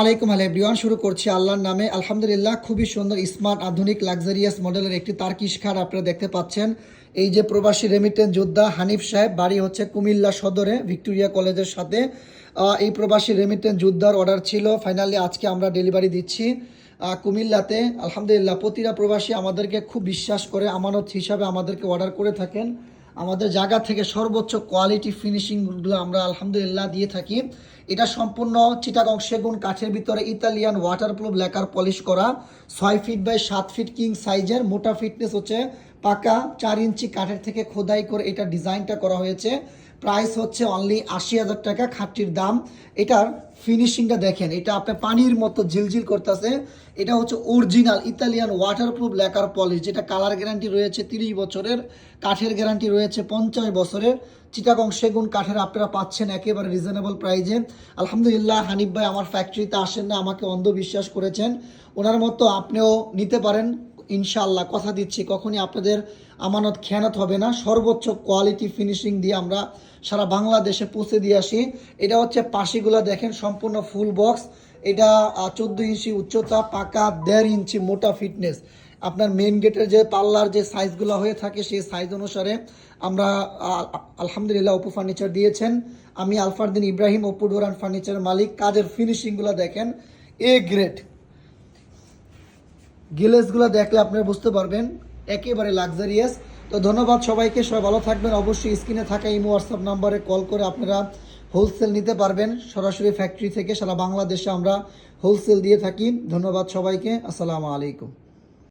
আলাইকুম আলাই এভরিওয়ান, শুরু করছি আল্লাহর নামে। আলহামদুলিল্লাহ, খুবই সুন্দর, স্মার্ট, আধুনিক, লাক্সারিয়াস মডেলের একটি তার্কিশ খাট আপনারা দেখতে পাচ্ছেন। এই যে প্রবাসী রেমিটেন্স যোদ্ধা হানিফ সাহেব, বাড়ি হচ্ছে কুমিল্লা সদরে, ভিক্টোরিয়া কলেজের সাথে। এই প্রবাসী রেমিটেন্স যোদ্ধার অর্ডার ছিল। ফাইনালি আজকে আমরা ডেলিভারি দিচ্ছি। কুমিল্লাতে, আলহামদুলিল্লাহ, প্রতিটা প্রবাসী আমাদেরকে খুব বিশ্বাস করে, আমানত হিসাবে আমাদেরকে অর্ডার করে থাকেন। আমাদের জায়গা থেকে সর্বোচ্চ কোয়ালিটি ফিনিশিংগুলো আমরা আলহামদুলিল্লাহ দিয়ে থাকি। এটা সম্পূর্ণ চিটাগং সেগুন কাঠের ভিতরে ইতালিয়ান ওয়াটারপ্রুফ লেকার পলিশ করা। ছয় ফিট বাই সাত ফিট কিং সাইজের মোটা ফিটনেস হচ্ছে পাকা চার ইঞ্চি কাঠের থেকে খোদাই করে এটা ডিজাইনটা করা হয়েছে। প্রাইস হচ্ছে অনলি আশি হাজার টাকা খাটটির দাম। এটার ফিনিশিংটা দেখেন, এটা আপনার পানির মতো ঝিলঝিল করতেছে। এটা হচ্ছে original Italian waterproof lacquer polish যেটা কালার গ্যারান্টি রয়েছে তিরিশ বছরের, কাঠের গ্যারান্টি রয়েছে পঞ্চাশ বছরের। চিটাগং সেগুন কাঠের আপনারা পাচ্ছেন একেবারে রিজনেবল প্রাইজে আলহামদুলিল্লাহ, হানিফ ভাই আমার ফ্যাক্টরিতে আসেন না, আমাকে অন্ধবিশ্বাস করেছেন। ওনার মতো আপনিও নিতে পারেন। ইনশাআল্লাহ কথা দিচ্ছি, কখনই আপনাদের আমানত খেয়ানত হবে না। সর্বোচ্চ কোয়ালিটি ফিনিশিং দিয়ে আমরা সারা বাংলাদেশে পৌঁছে দিয়ে আসি। এটা হচ্ছে পাশিগুলো দেখেন, সম্পূর্ণ ফুল বক্স এটা চোদ্দ ইঞ্চি উচ্চতা, পাকা দেড় ইঞ্চি মোটা ফিটনেস আপনার মেন গেটের যে পাল্লার যে সাইজগুলো হয়ে থাকে, সেই সাইজ অনুসারে আমরা আলহামদুলিল্লাহ অপু ফার্নিচার দিয়েছেন। আমি আলফারদিন ইব্রাহিম অপু ডোরান ফার্নিচারের মালিক। কাজের ফিনিশিংগুলো দেখেন এ গ্রেড গিলেসগুলো দেখলে আপনারা বুঝতে পারবেন, একেবারে লাক্সারিয়াস তো ধন্যবাদ সবাইকে, সবাই ভালো থাকবেন। অবশ্যই স্ক্রিনে থাকা ইমো হোয়াটসঅ্যাপ নাম্বারে কল করে আপনারা হোলসেল নিতে পারবেন। সরাসরি ফ্যাক্টরি থেকে সারা বাংলাদেশে আমরা হোলসেল দিয়ে থাকি। ধন্যবাদ সবাইকে। আসসালামু আলাইকুম।